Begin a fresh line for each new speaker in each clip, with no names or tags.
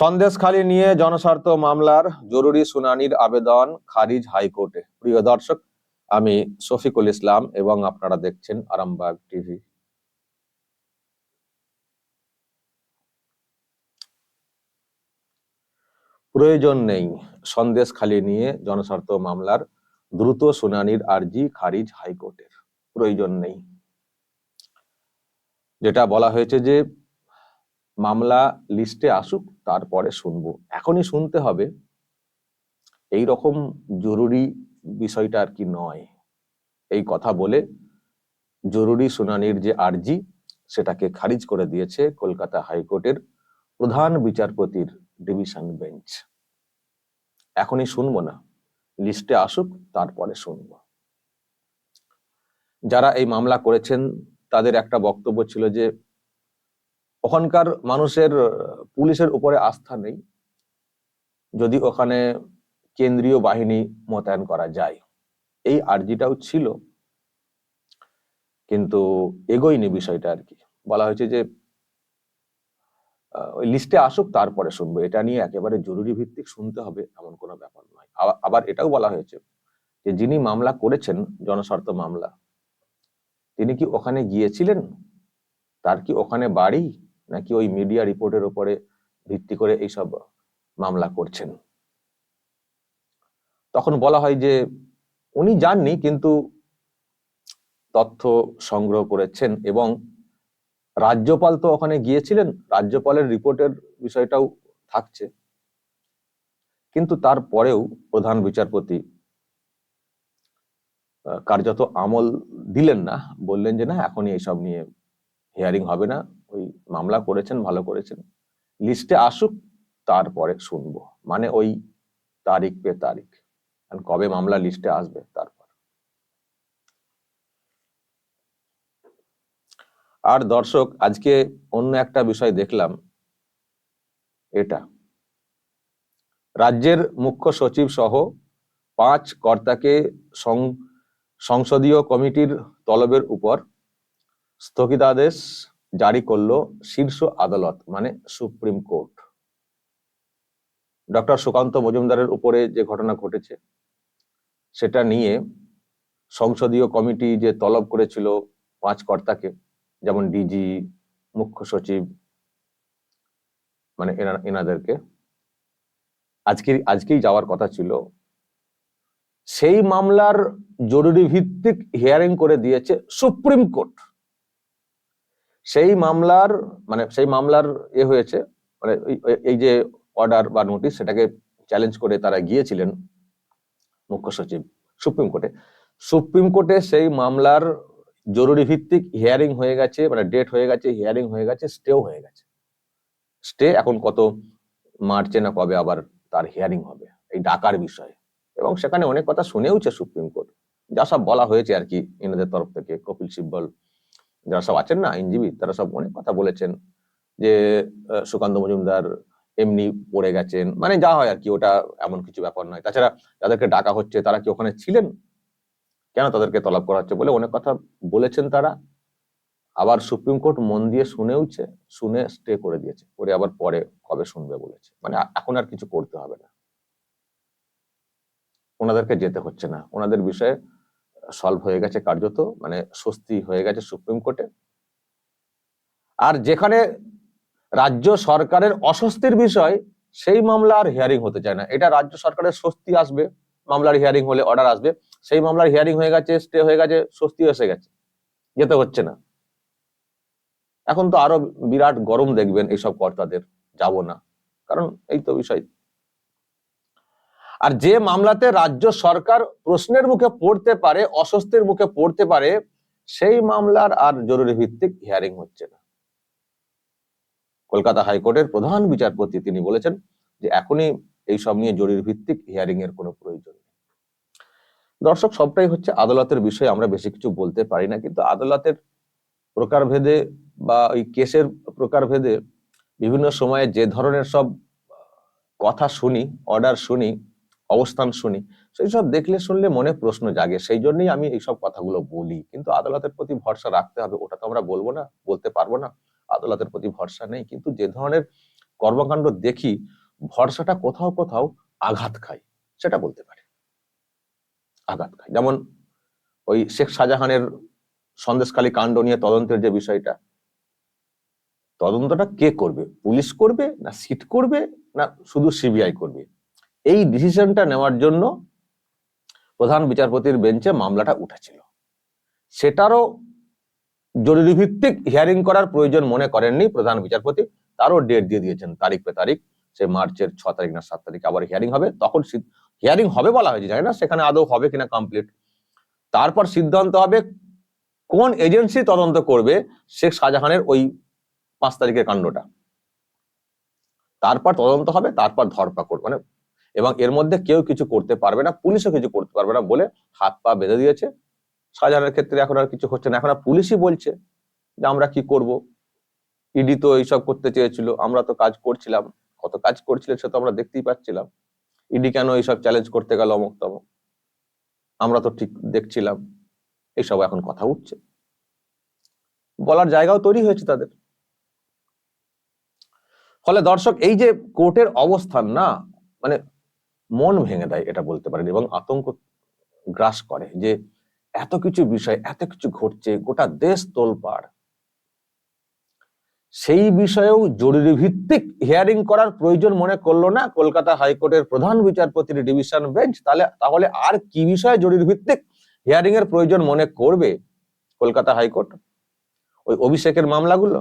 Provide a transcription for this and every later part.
সন্দেশখালী নিয়ে জনস্বার্থ মামলার জরুরি শুনানির আবেদন খারিজ হাইকোর্টে। প্রিয় দর্শক, আমি শফিকুল ইসলাম এবং আপনারা দেখছেন আরামবাগ টিভি। প্রয়োজন নেই সন্দেশখালী নিয়ে জনস্বার্থ মামলার দ্রুত শুনানির আর্জি খারিজ হাইকোর্টের। প্রয়োজন নেই। যেটা বলা হয়েছে যে, মামলা লিস্টে আসুক তারপরে শুনব। এখনই শুনতে হবে। এই রকম জরুরি বিষয়টা আর কি নয়। এই কথা বলে জরুরি শুনানির যে আর্জি, সেটাকে খারিজ করে দিয়েছে কলকাতা হাইকোর্টের প্রধান বিচারপতির ডিভিশন বেঞ্চ। এখনই শুনব না। লিস্টে আসুক, তারপরে শুনব। যারা এই মামলা করেছেন, তাদের একটা বক্তব্য ছিল যে ওখানকার মানুষের পুলিশের উপরে আস্থা নেই, যদি ওখানে কেন্দ্রীয় বাহিনী মোতায়েন করা যায়। এই আর্জিটাও ছিল, কিন্তু এগোয়নি বিষয়টা আর কি। বলা হয়েছে যে ওই লিস্টে আসুক, তারপরে শুনব। এটা নিয়ে একেবারে জরুরি ভিত্তিক শুনতে হবে, এমন কোনো ব্যাপার নয়। আবার এটাও বলা হয়েছে যে, যিনি মামলা করেছেন, জনস্বার্থ মামলা, তিনি কি ওখানে গিয়েছিলেন? তার কি ওখানে বাড়ি? নাকি ওই মিডিয়া রিপোর্টের উপরে ভিত্তি করে এইসব মামলা করছেন? তখন বলা হয় যে উনি যাননি, কিন্তু তথ্য সংগ্রহ করেছেন এবং রাজ্যপাল তো ওখানে গিয়েছিলেন, রাজ্যপালের রিপোর্টের বিষয়টাও থাকছে। কিন্তু তারপরেও প্রধান বিচারপতি কার্যত আমল দিলেন না, বললেন যে না, এখনই এইসব নিয়ে হিয়ারিং হবে না। ওই মামলা করেছেন, ভালো করেছেন। লিস্টে আসুক, তারপরে শুনব। মানে ওই তারিখ পে তারিখ। কবে মামলা লিস্টে আসবে, তারপর। আর দর্শক, আজকে অন্য একটা বিষয় দেখলাম। এটা। রাজ্যের মুখ্য সচিব সহ পাঁচ কর্তাকে সংসদীয় কমিটির তলবের উপর স্থগিতাদেশ জারি করল শীর্ষ আদালত মানে সুপ্রিম কোর্ট। ডক্টর সুকান্ত মজুমদারের উপরে যে ঘটনা ঘটেছে, সেটা নিয়ে সংসদীয় কমিটি যে তলব করেছিল পাঁচ কর্তাকে, যেমন ডিজি মুখ্য সচিব মানে এনা- এনাদেরকে, আজকে, আজকেই যাওয়ার কথা ছিল। সেই মামলার জরুরি ভিত্তিক হিয়ারিং করে দিয়েছে সুপ্রিম কোর্ট। সেই মামলার মানে সেই মামলার এ হয়েছে মানে এই- যে অর্ডার বা নোটিশ সেটাকে চ্যালেঞ্জ করে তারা গিয়েছিলেন মুখ্য সচিব সুপ্রিম কোর্টে। সুপ্রিম কোর্টে সেই মামলার জরুরি ভিত্তিক হিয়ারিং হয়ে গেছে মানে ডেট হয়ে গেছে হিয়ারিং হয়ে গেছে স্টেও হয়ে গেছে। স্টে এখন কত মার্চে না কবে আবার তার হিয়ারিং হবে, এই ডাকার বিষয়ে। এবং সেখানে অনেক কথা শুনেওছে সুপ্রিম কোর্ট। যা সব বলা হয়েছে আর কি, এনাদের তরফ থেকে, কপিল সিব্বল যারা সব আছেন না, আইনজীবী, তারা সব অনেক কথা বলেছেন যে সুকান্ত মজুমদার এমনি পড়ে গেছেন। মানে যা হয় আর কি ওটা এমন কিছু ব্যাপার নয়। তাছাড়া যাদেরকে ডাকা হচ্ছে, তারা কি ওখানে ছিলেন? কেন তাদেরকে তলব করা হচ্ছে বলে অনেক কথা বলেছেন তারা। আবার সুপ্রিম কোর্ট মন দিয়ে শুনেওছে, শুনে স্টে করে দিয়েছে। করে আবার পরে কবে শুনবে বলেছে। মানে এখন আর কিছু করতে হবে না। ওনাদেরকে যেতে হচ্ছে না। ওনাদের বিষয়ে সলভ হয়ে গেছে কার্যত মানে স্বস্তি হয়ে গেছে সুপ্রিম কোর্টে। আর যেখানে রাজ্য সরকারের অস্বস্তির বিষয়, সেই মামলা আর হিয়ারিং হতে চায় না। এটা রাজ্য সরকারের স্বস্তি আসবে, মামলার হিয়ারিং হলে অর্ডার আসবে। সেই মামলার হিয়ারিং হয়ে গেছে স্টে হয়ে গেছে, স্বস্তি এসে গেছে। যেতে হচ্ছে না। এখন তো আরও বিরাট গরম দেখবেন এইসব কর্তাদের, যাব না। কারণ এই তো বিষয়। আর যে মামলাতে রাজ্য সরকার প্রশ্নের মুখে পড়তে পারে, অস্বস্তির মুখে পড়তে পারে, সেই মামলার আর জরুরি ভিত্তিক হিয়ারিং হচ্ছে না। কলকাতা হাইকোর্টের প্রধান বিচারপতি তিনি বলেছেন যে এখনই এই সব নিয়ে জরুরি ভিত্তিক হিয়ারিং এর কোনো প্রয়োজন নেই। দর্শক, সবটাই হচ্ছে আদালতের বিষয়ে, আমরা বেশি কিছু বলতে পারি না, কিন্তু আদালতের প্রকারভেদে বা ওই কেসের প্রকারভেদে বিভিন্ন সময়ে যে ধরনের সব কথা শুনি অর্ডার শুনি অবস্থান শুনি। সেই সব দেখলে শুনলে মনে প্রশ্ন জাগে। সেই জন্যই আমি এইসব কথাগুলো বলি। কিন্তু আদালতের প্রতি ভরসা রাখতে হবে। ওটা তো আমরা বলব না, বলতে পারব না। আদালতের প্রতি ভরসা নেই। কিন্তু যে ধরনের কর্মকাণ্ড দেখি, ভরসাটা কোথাও কোথাও আঘাত খায়। সেটা বলতে পারে। আঘাত খায়। যেমন ওই শেখ শাহজাহানের সন্দেশখালী কাণ্ড নিয়ে তদন্তের যে বিষয়টা, তদন্তটা কে করবে? পুলিশ করবে না সিট করবে না শুধু সিবিআই করবে? এই ডিসিশনটা নেওয়ার জন্য প্রধান বিচারপতির বেঞ্চে মামলাটা উঠেছিল। সেটারও জরুরি ভিত্তিক হিয়ারিং করার প্রয়োজন মনে করেননি প্রধান বিচারপতি। তারও ডেট দিয়ে দিয়েছেন তারিখ পে তারিখ। সে মার্চের ছ তারিখ না সাত তারিখ আবার হিয়ারিং হবে। তখন হিয়ারিং হবে বলা হয়েছে, জানি না, সেখানে আদৌ হবে কিনা কমপ্লিট তারপর সিদ্ধান্ত হবে কোন এজেন্সি তদন্ত করবে শেখ শাহজাহানের ওই পাঁচ তারিখের কাণ্ডটা। তারপর তদন্ত হবে, তারপর ধরপাকড় মানে এবং এর মধ্যে কেউ কিছু করতে পারবে না, পুলিশও কিছু করতে পারবে না বলে হাত পা বেঁধে দিয়েছে। শাহজাহানের ক্ষেত্রে এখন আর কিছু হচ্ছে না। এখন আর পুলিশই বলছে যে আমরা কি করব। ইডি তো এইসব করতে চেয়েছিল, আমরা তো কাজ করছিলাম। কত কাজ করছিলেন সে তো আমরা দেখতেই পাচ্ছিলাম। ইডি কেন এইসব চ্যালেঞ্জ করতে গেল অমুক তমক? আমরা তো ঠিক দেখছিলাম। এইসব এখন কথা উঠছে। বলার জায়গাও তৈরি হয়েছে তাদের। ফলে দর্শক, এই যে কোর্টের অবস্থান না মানে মন ভেঙে দেয়, এটা বলতে পারেন, এবং আতঙ্ক গ্রাস করে যে এত কিছু বিষয়, এত কিছু ঘটছে, গোটা দেশ তোলপাড়। সেই বিষয়েও জরুরি ভিত্তিক হিয়ারিং করার প্রয়োজন মনে করল না কলকাতা হাইকোর্টের প্রধান বিচারপতির ডিভিশন বেঞ্চ তাহলে তাহলে আর কি বিষয়ে জরুরি ভিত্তিক হিয়ারিং এর প্রয়োজন মনে করবে কলকাতা হাইকোর্ট? ওই অভিষেকের মামলাগুলো?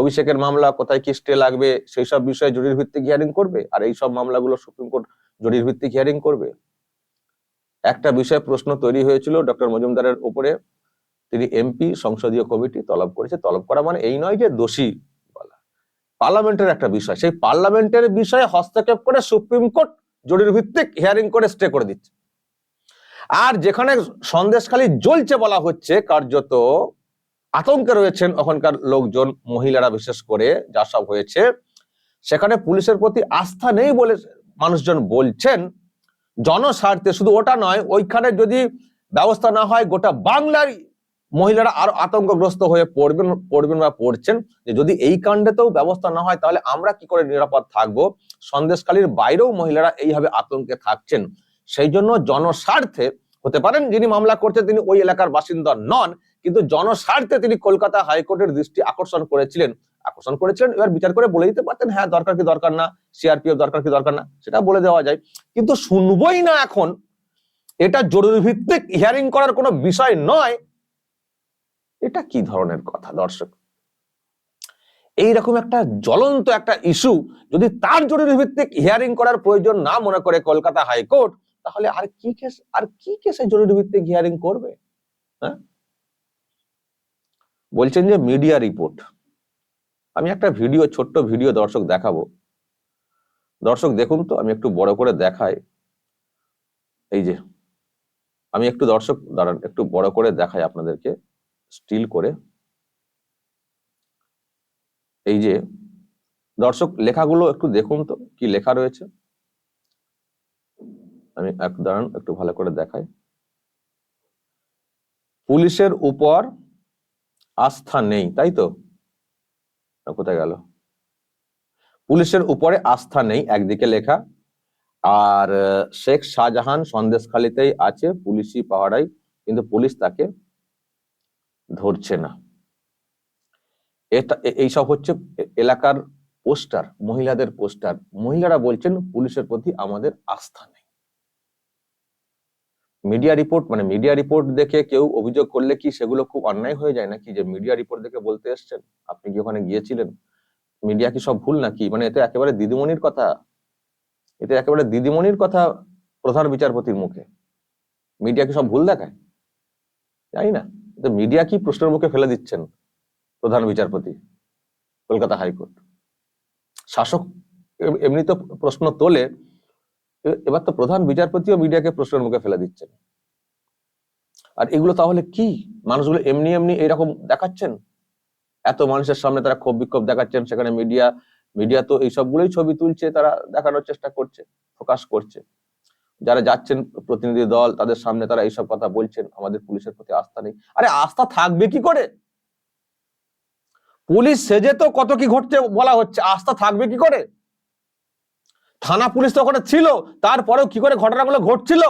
অভিষেকের মামলা, কোথায় কি স্টে লাগবে, সেই সব বিষয়ে জরুরি ভিত্তিক হিয়ারিং করবে? আর এই সব মামলাগুলো সুপ্রিম কোর্ট জরুরি ভিত্তিক হিয়ারিং করবে। একটা বিষয়ে প্রশ্ন তৈরি হয়েছিল ডক্টর মজুমদারের উপরে। তিনি এমপি সংসদীয় কমিটি তলব করেছে। তলব করা মানে এই নয় যে দোষী বলা। পার্লামেন্টের একটা বিষয়। সেই পার্লামেন্টের বিষয়ে হস্তক্ষেপ করে সুপ্রিম কোর্ট জরুরি ভিত্তিক হিয়ারিং করে স্টে করে দিচ্ছে। আর যেখানে সন্দেশখালী জ্বলছে বলা হচ্ছে কার্যত আতঙ্কে রয়েছেন ওখানকার লোকজন, মহিলারা বিশেষ করে যা সব হয়েছে। সেখানে পুলিশের প্রতি আস্থা নেই বলে মানুষজন বলছেন। জনস্বার্থে শুধু ওটা নয়, ওইখানে যদি ব্যবস্থা না হয়, গোটা বাংলার মহিলারা আরও আতঙ্কগ্রস্ত হয়ে পড়বেন পড়বেন বা পড়ছেন। যে যদি এই কাণ্ডেতেও ব্যবস্থা না হয়, তাহলে আমরা কি করে নিরাপদ থাকব? সন্দেশকালীর বাইরেও মহিলারা এইভাবে আতঙ্কে থাকছেন। সেই জন্য জনস্বার্থে হতে পারেন যিনি মামলা করছেন, তিনি ওই এলাকার বাসিন্দা নন। কিন্তু জনস্বার্থে তিনি কলকাতা হাইকোর্টের দৃষ্টি আকর্ষণ করেছিলেন। আকর্ষণ করেছিলেন, এবার বিচার করে বলে দিতে পারতেন হ্যাঁ দরকার কি, দরকার না, সিআরপিএফ দরকার কি, দরকার না, সেটা বলে দেওয়া যায়। কিন্তু শুনবই না এখন, এটা জরুরি ভিত্তিক হিয়ারিং করার কোনো বিষয় নয়। এটা কি ধরনের কথা, দর্শক? এইরকম একটা জ্বলন্ত একটা ইস্যু যদি তার জরুরি ভিত্তিক হিয়ারিং করার প্রয়োজন না মনে করে কলকাতা হাইকোর্ট, তাহলে আর কি কেস আর কি কেসে জরুরি ভিত্তিক হিয়ারিং করবে? হ্যাঁ? বলছেন যে মিডিয়া রিপোর্ট আমি একটা ভিডিও ছোট্ট ভিডিও দর্শক দেখাবো। দর্শক দেখুন তো, আমি একটু বড় করে দেখাই। এই যে, আমি একটু দর্শক, দাঁড়ান, একটু বড় করে দেখাই আপনাদেরকে স্টিল করে। এই যে, দর্শক লেখাগুলো একটু দেখুন তো, কি লেখা রয়েছে। আমি এক, দাঁড়ান, একটু ভালো করে দেখাই। পুলিশের উপর আস্থা নেই, তাই তো? কোথায় গেল? পুলিশের উপরে আস্থা নেই, একদিকে লেখা, আর শেখ শাহজাহান সন্দেশখালিতেই আছে, পুলিশি পাহাড়াই কিন্তু পুলিশ তাকে ধরছে না। এটা এইসব হচ্ছে এলাকার পোস্টার, মহিলাদের পোস্টার। মহিলারা বলছেন পুলিশের প্রতি আমাদের আস্থা নেই। মিডিয়া রিপোর্ট মানে মিডিয়া রিপোর্ট দেখে কেউ অভিযোগ করলে কি সেগুলো খুব অন্যায় হয়ে যায় নাকি? যে মিডিয়া রিপোর্ট দেখে বলতে এসছেন, আপনি কি ওখানে গিয়েছিলেন? মিডিয়া কি সব ভুল নাকি? মানে এতে একেবারে দিদিমণির কথা এতে একেবারে দিদিমণির কথা প্রধান বিচারপতির মুখে। মিডিয়া কি সব ভুল দেখায়? জানি না। তো মিডিয়া কি প্রশ্নের মুখে ফেলে দিচ্ছেন প্রধান বিচারপতি, কলকাতা হাইকোর্ট? শাসক এমনি তো প্রশ্ন তোলে এবার তো প্রধান বিচারপতিও মিডিয়াকে প্রশ্নের মুখে ফেলে দিচ্ছেন। আর এগুলো তাহলে কি? মানুষগুলো এমনি এমনি এরকম দেখাচ্ছেন? এত মানুষের সামনে তারা ক্ষোভ বিক্ষোভ দেখাচ্ছেন, সেখানে মিডিয়া মিডিয়া তো এই সবগুলোই ছবি তুলছে, তারা দেখানোর চেষ্টা করছে, প্রকাশ করছে। যারা যাচ্ছেন প্রতিনিধি দল, তাদের সামনে তারা এইসব কথা বলছেন, আমাদের পুলিশের প্রতি আস্থা নেই। আরে আস্থা থাকবে কি করে? পুলিশ সেজে তো কত কি ঘটছে বলা হচ্ছে, আস্থা থাকবে কি করে? থানা পুলিশ তো ওখানে ছিল, তারপরেও কি করে ঘটনাগুলো ঘটছিল?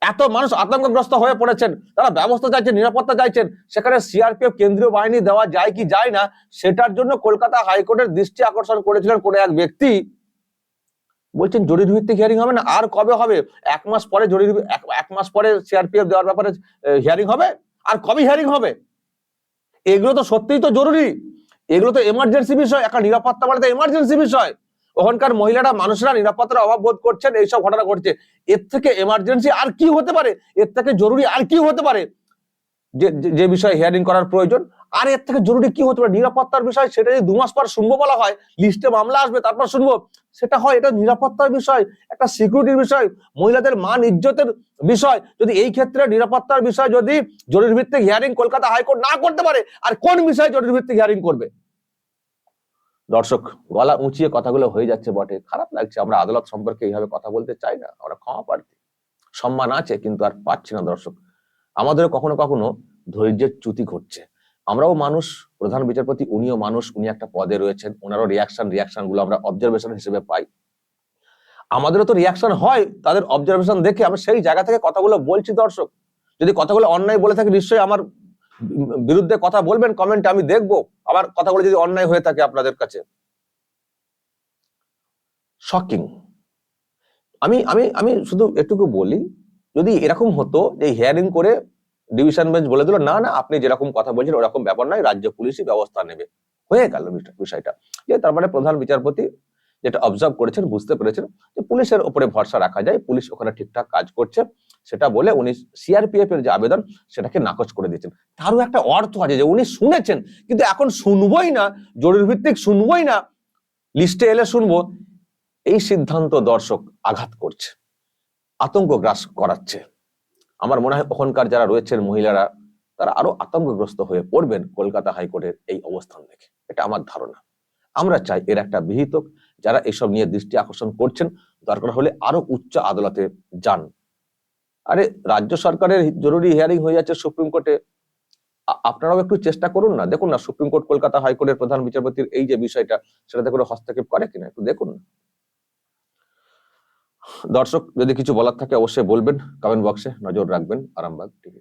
এত মানুষ আতঙ্কগ্রস্ত হয়ে পড়েছেন, তারা ব্যবস্থা চাইছেন, নিরাপত্তা চাইছেন, সেখানে সিআরপিএফ, কেন্দ্রীয় বাহিনী দেওয়া যায় কি যায় না, সেটার জন্য কলকাতা হাইকোর্টের দৃষ্টি আকর্ষণ করেছিলেন কোন এক ব্যক্তি। বলছেন জরুরি ভিত্তিক হিয়ারিং হবে না, আর কবে হবে? এক মাস পরে জরুরি, এক- মাস পরে সিআরপিএফ দেওয়ার ব্যাপারে হিয়ারিং হবে? আর কবে হিয়ারিং হবে? এগুলো তো সত্যিই তো জরুরি। এগুলো তো এমার্জেন্সি বিষয়, একটা নিরাপত্তা মানে তো এমার্জেন্সি বিষয়। ওখানকার মহিলারা, মানুষরা নিরাপত্তার অভাব বোধ করছেন, এইসব ঘটনা ঘটছে। এর থেকে এমার্জেন্সি আর কি হতে পারে? এর থেকে জরুরি আর কি হতে পারে? যে, যে- বিষয়ে হিয়ারিং করার প্রয়োজন, আর এর থেকে জরুরি কি হতে পারে? নিরাপত্তার বিষয় সেটা যদি দু মাস পর শুনব বলা হয় লিস্টে মামলা আসবে, তারপর শুনব, সেটা হয়, এটা নিরাপত্তার বিষয়, একটা সিকিউরিটির বিষয়, মহিলাদের মান ইজ্জতের বিষয়। যদি এই ক্ষেত্রে নিরাপত্তার বিষয় যদি জরুরি ভিত্তিক হিয়ারিং কলকাতা হাইকোর্ট না করতে পারে, আর কোন বিষয়ে জরুরি ভিত্তিক হিয়ারিং করবে? দর্শক, গলা উঁচিয়ে কথাগুলো হয়ে যাচ্ছে বটে। খারাপ লাগছে, আমরা আদালত সম্পর্কে এইভাবে কথা বলতে চাই না, আমরা ক্ষমা প্রার্থী। সম্মান আছে, কিন্তু আর পাচ্ছি না দর্শক। আমাদেরও কখনো কখনো ধৈর্যের চ্যুতি ঘটছে। আমরাও মানুষ, প্রধান বিচারপতি, উনিও মানুষ, উনি একটা পদে রয়েছেন, ওনারও রিয়াকশন রিয়াকশনগুলো আমরা অবজারভেশন হিসেবে পাই। আমাদেরও তো রিয়াকশন হয়, তাদের অবজারভেশন দেখে আমি সেই জায়গা থেকে কথাগুলো বলছি দর্শক। যদি কথাগুলো অন্যায় বলে থাকি, নিশ্চয়ই আমার বিরুদ্ধে কথা বলবেন কমেন্টে আমি দেখব। আমার কথাগুলো যদি অন্যায় হয়ে থাকে আপনাদের কাছে। শকিং আমি আমি আমি শুধু এটুকু বলি, যদি এরকম হতো যে হিয়ারিং করে ডিভিশন বেঞ্চ বলে দিল, না না, আপনি যেরকম কথা বলছেন ওরকম ব্যাপার নয়, রাজ্য পুলিশই ব্যবস্থা নেবে। হয়ে গেল বিষয়টা। যে তার মানে প্রধান বিচারপতি যেটা অবজার্ভ করেছেন, বুঝতে পেরেছেন যে পুলিশের উপরে ভরসা রাখা যায়, পুলিশ ওখানে ঠিকঠাক কাজ করছে। সেটা বলে উনি সিআরপিএফ এর যে আবেদন, সেটাকে নাকচ করে দিয়েছেন। তারও একটা অর্থ আছে যে উনি শুনেছেন, কিন্তু এখন শুনবই না জরুরি ভিত্তিক শুনবই না লিস্টে এলে শুনব। এই সিদ্ধান্ত দর্শক আঘাত করছে, আতঙ্ক গ্রাস করাচ্ছে। আমার মনে হয় ওখানকার যারা রয়েছেন মহিলারা, তারা আরও আতঙ্কগ্রস্ত হয়ে পড়বেন কলকাতা হাইকোর্টের এই অবস্থান দেখে। এটা আমার ধারণা। আমরা চাই এর একটা বিহিত যারা এসব নিয়ে দৃষ্টি আকর্ষণ করছেন, দরকার হলে আরও উচ্চ আদালতে যান। আরে রাজ্য সরকারের জরুরি হিয়ারিং হয়ে যাচ্ছে সুপ্রিম কোর্টে। আপনারাও একটু চেষ্টা করুন না। দেখুন না, সুপ্রিম কোর্ট কলকাতা হাইকোর্টের প্রধান বিচারপতির এই যে বিষয়টা, সেটাতে কোনো হস্তক্ষেপ করে কিনা, একটু দেখুন। না দর্শক, যদি কিছু বলার থাকে অবশ্যই বলবেন কমেন্ট বক্সে নজর রাখবেন, আরামবাগ টিভি